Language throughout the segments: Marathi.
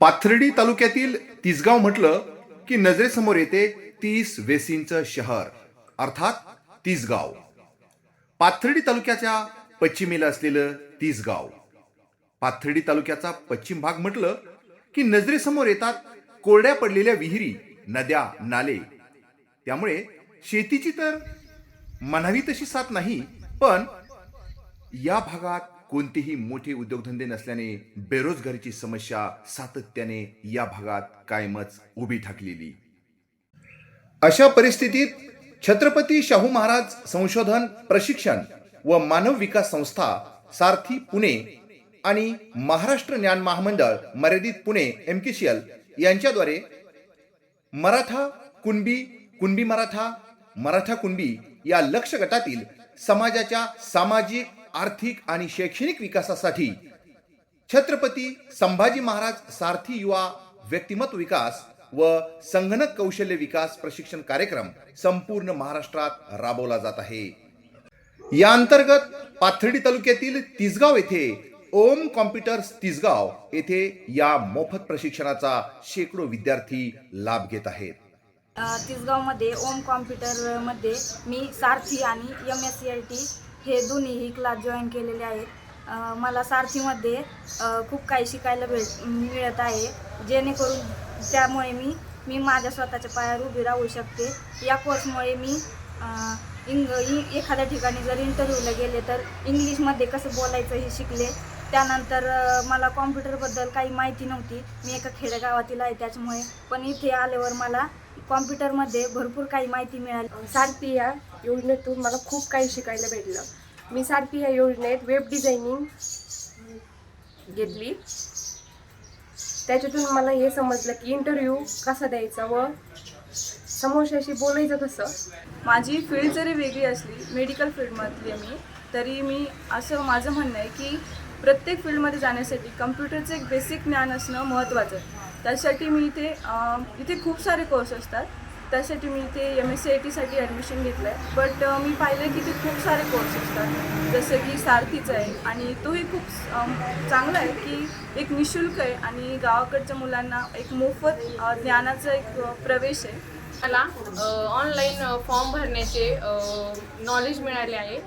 पाथर्डी तालुक्यातील तिसगाव म्हटलं की नजरेसमोर येते तीस वेसींचं शहर अर्थात तिसगाव. पाथर्डी तालुक्याच्या पश्चिमेला असलेलं तिसगाव. पाथर्डी तालुक्याचा पश्चिम भाग म्हटलं की नजरेसमोर येतात कोरड्या पडलेल्या विहिरी नद्या नाले. त्यामुळे शेतीची तर म्हणावी तशी साथ नाही पण या भागात कोणतेही मोठे उद्योगधंदे नसल्याने बेरोजगारीची समस्या सातत्याने या भागात कायमच उभी ठाकलेली. अशा परिस्थितीत छत्रपती शाहू महाराज संशोधन प्रशिक्षण व मानव विकास संस्था सारथी पुणे आणि महाराष्ट्र ज्ञान महामंडळ मर्यादित पुणे एमकेसीएल यांच्याद्वारे मराठा कुणबी कुणबी मराठा मराठा कुणबी या लक्ष गटातील समाजाच्या सामाजिक आर्थिक आणि शैक्षणिक विकासासाठी छत्रपती संभाजी महाराज सारथी युवा व्यक्तिमत्व विकास व संगणक कौशल्य विकास प्रशिक्षण कार्यक्रम संपूर्ण महाराष्ट्रात राबवला जात आहे. या अंतर्गत पाथर्डी तालुक्यातील तिसगाव येथे ओम कॉम्प्युटर्स तिसगाव येथे या मोफत प्रशिक्षणाचा शेकडो विद्यार्थी लाभ घेत आहेत. तिसगावमध्ये ओम कॉम्प्युटरमध्ये मी सारथी आणि M S C L T हे दोन्हीही क्लास जॉईन केलेले आहेत. मला सारथीमध्ये खूप काही शिकायला भेट मिळत आहे. जेणेकरून त्यामुळे मी मी माझ्या स्वतःच्या पायावर उभी राहू शकते. या कोर्समुळे मी इंग एखाद्या ठिकाणी जर इंटरव्ह्यूला गेले तर इंग्लिशमध्ये कसं बोलायचं हे शिकले. त्यानंतर मला कॉम्प्युटरबद्दल काही माहिती नव्हती. मी एका खेडेगावातील आहे त्याच्यामुळे. पण इथे आल्यावर मला कॉम्प्युटरमध्ये भरपूर काही माहिती मिळाली. सारपी या योजनेतून मला खूप काही शिकायला भेटलं. मी सारपी या योजनेत वेब डिझायनिंग घेतली. त्याच्यातून मला हे समजलं की इंटरव्ह्यू कसा द्यायचा व समोरच्याशी बोलायचं कसं. माझी फील्ड जरी वेगळी असली मेडिकल फील्डमधली मी तरी मी असं माझं म्हणणं आहे की प्रत्येक फील्डमध्ये जाण्यासाठी कम्प्युटरचं एक बेसिक ज्ञान असणं महत्त्वाचं आहे. त्यासाठी मी इथे इथे खूप सारे कोर्स असतात. त्यासाठी मी इथे एम एस सी आय टीसाठी ॲडमिशन घेतलं आहे बट मी पाहिलं की ते खूप सारे कोर्स असतात. जसं की सारथीचं आहे आणि तोही खूप चांगला आहे की एक निशुल्क आहे आणि गावाकडच्या मुलांना एक मोफत ज्ञानाचा एक प्रवेश आहे. मला ऑनलाईन फॉर्म भरण्याचे नॉलेज मिळाले आहे.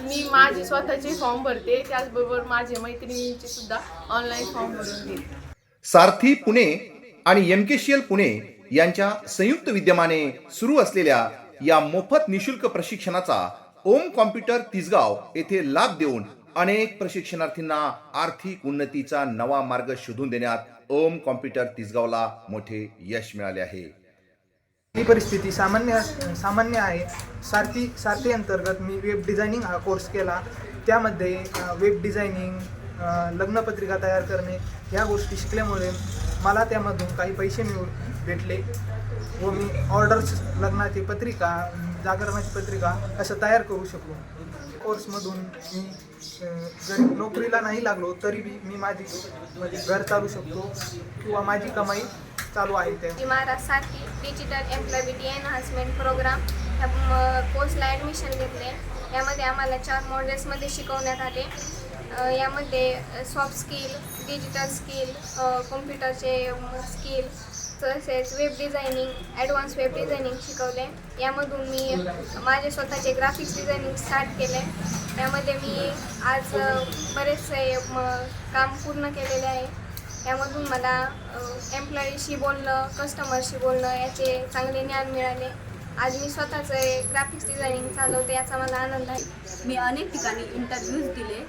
मी माझे स्वतःचे फॉर्म भरते. त्याचबरोबर माझे मैत्रिणींचे सुद्धा ऑनलाईन फॉर्म भरून घेते. सारथी पुणे आणि एमकेसीएल पुणे यांच्या संयुक्त विद्यमाने सुरू असलेल्या या मोफत निशुल्क प्रशिक्षणाचा ओम कॉम्प्युटर तिसगाव येथे लाभ देऊन अनेक प्रशिक्षणार्थींना आर्थिक उन्नतीचा नवा मार्ग शोधून देण्यात ओम कॉम्प्युटर तिसगावला मोठे यश मिळाले आहे. ही परिस्थिती सामान्य सामान्य आहे. सारथी सारथी अंतर्गत मी वेब डिझायनिंग हा कोर्स केला. त्यामध्ये वेब डिझायनिंग लग्नपत्रिका तयार करणे ह्या गोष्टी शिकल्यामुळे मला त्यामधून काही पैसे मिळू भेटले व मी ऑर्डर्स लग्नाची पत्रिका जागरणाची पत्रिका असं तयार करू शकलो. कोर्समधून मी जरी नोकरीला नाही लागलो तरी बी मी माझी म्हणजे घर चालू शकतो किंवा माझी कमाई चालू आहे ते महाराष्ट्रासाठी डिजिटल एम्प्लॉयबिलिटी एनहान्समेंट प्रोग्राम ह्या कोर्सला ॲडमिशन घेतले. यामध्ये आम्हाला चार मॉडेल्समध्ये शिकवण्यात आले. यामध्ये सॉफ्ट स्किल डिजिटल स्किल कॉम्प्युटरचे स्किल तसेच web designing advance web designing शिकवले. यामधून मी माझे स्वतःचे ग्राफिक्स डिझायनिंग स्टार्ट केले. यामध्ये मी आज बरेचसे म काम पूर्ण केलेले आहे. यामधून मला एम्प्लॉईशी बोलणं कस्टमरशी बोलणं याचे चांगले ज्ञान मिळाले. आज मी स्वतःचे ग्राफिक्स डिझायनिंग चालवते याचा मला आनंद आहे. मी अनेक ठिकाणी इंटरव्ह्यूज दिले.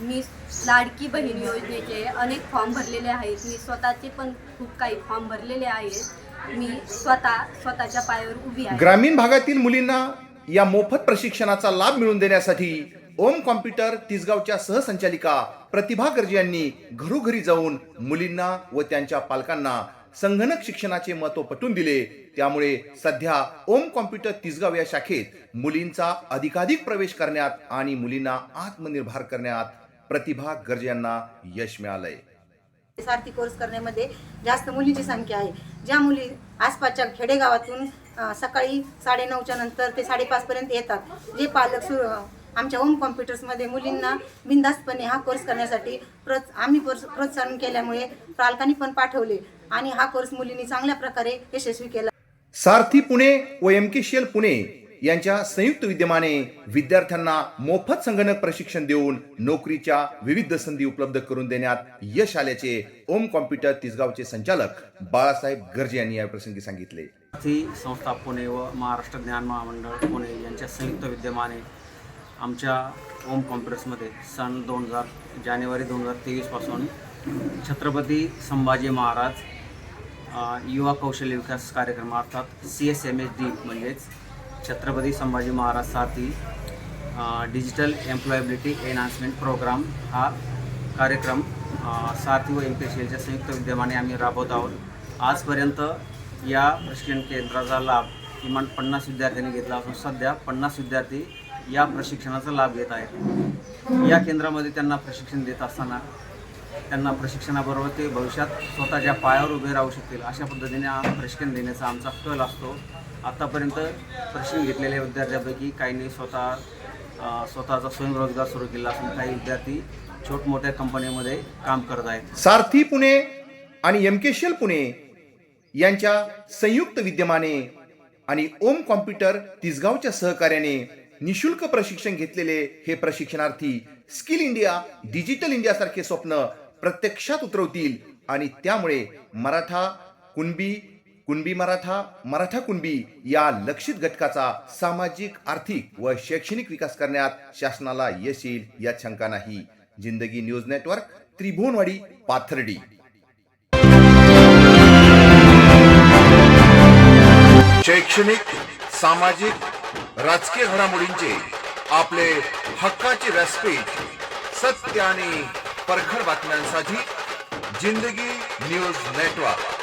मी लाडकी बहीण योजनेचे अनेक फॉर्म भरलेले आहेत. मी स्वतःचे पण खूप काही फॉर्म भरलेले आहेत. मी स्वतः स्वतःच्या पायावर उभी आहे. ग्रामीण भागातील मुलींना या मोफत प्रशिक्षणाचा लाभ मिळवून देण्यासाठी ओम कॉम्प्युटर तिसगावच्या सहसंचालिका प्रतिभा गर्जे यांनी घरोघरी जाऊन मुलींना व त्यांच्या पालकांना संगणक शिक्षणाचे महत्त्व पटवून दिले. त्यामुळे सध्या ओम कॉम्प्युटर तिसगाव या शाखेत मुलींचा अधिकाधिक प्रवेश करण्यात आणि मुलींना आत्मनिर्भर करण्यात प्रतिभा गर्जे यांना यश मिळालंय. सारथी कोर्स करण्यामध्ये जास्त मुलींची संख्या आहे. ज्या मुली आसपासच्या खेडेगावातून सकाळी साडेनऊच्या नंतर ते साडेपाचपर्यंत येतात. जे पालक सु आमच्या होम कॉम्प्युटर्समध्ये मुलींना बिंदास्तपणे हा कोर्स करण्यासाठी प्रोत्स आम्ही प्रोत्स प्रोत्साहन केल्यामुळे पालकांनी पण पाठवले आणि हा कोर्स मुलींनी चांगल्या प्रकारे यशस्वी केला. सारथी पुणे व एम के पुणे यांच्या संयुक्त विद्यमाने विद्यार्थ्यांना मोफत संगणक प्रशिक्षण देऊन नोकरीच्या विविध संधी उपलब्ध करून देण्यात यश आल्याचे ओम कॉम्प्युटर तिसगावचे संचालक बाळासाहेब गर्जे यांनी या प्रसंगी सांगितले. संस्था पुणे व महाराष्ट्र ज्ञान महामंडळ पुणे यांच्या संयुक्त विद्यमाने आमच्या ओम कॉम्प्युटर्समध्ये सन दोन हजार जानेवारी दोन हजार तेवीसपासून छत्रपती संभाजी महाराज युवा कौशल्य विकास कार्यक्रम अर्थात C S M H D म्हणजेच छत्रपती संभाजी महाराज साथी डिजिटल एम्प्लॉयबिलिटी एनहान्समेंट प्रोग्राम हा कार्यक्रम साथी व एम पी एस एलच्या संयुक्त विद्यमाने आम्ही राबवत आहोत. आजपर्यंत या प्रशिक्षण केंद्राचा लाभ किमान पन्नास विद्यार्थ्यांनी घेतला असून सध्या पन्नास विद्यार्थी या प्रशिक्षणाचा लाभ घेत आहेत. या केंद्रामध्ये त्यांना प्रशिक्षण देत असताना त्यांना प्रशिक्षणाबरोबर ते भविष्यात स्वतःच्या पायावर उभे राहू शकतील अशा पद्धतीने हा प्रशिक्षण देण्याचा आमचा कल असतो. आत्तापर्यंत प्रशिक्षण घेतलेल्या विद्यार्थ्यांपैकी काहींनी स्वतः स्वतःचा स्वयंरोजगार सुरू केला असून काही विद्यार्थी छोटमोठ्या कंपन्यांमध्ये काम करत आहेत. सारथी पुणे आणि एम के एल पुणे यांच्या संयुक्त विद्यमाने आणि ओम कॉम्प्युटर तिसगावच्या सहकार्याने निशुल्क प्रशिक्षण घेतलेले हे प्रशिक्षणार्थी स्किल इंडिया डिजिटल इंडिया सारखे स्वप्न प्रत्यक्षात उतरवतील आणि त्यामुळे मराठा कुणबी कुणबी मराठा मराठा कुणबी या लक्षित घटकाचा सामाजिक आर्थिक व शैक्षणिक विकास करण्यात शासनाला यश येईल यात शंका नाही. जिंदगी न्यूज नेटवर्क त्रिभुवनवाडी पाथर्डी. शैक्षणिक सामाजिक राजकीय घडामोडींचे आपले हक्काचे व्यासपीठ सत्य आणि परखड बातम्यांसाठी जिंदगी न्यूज नेटवर्क.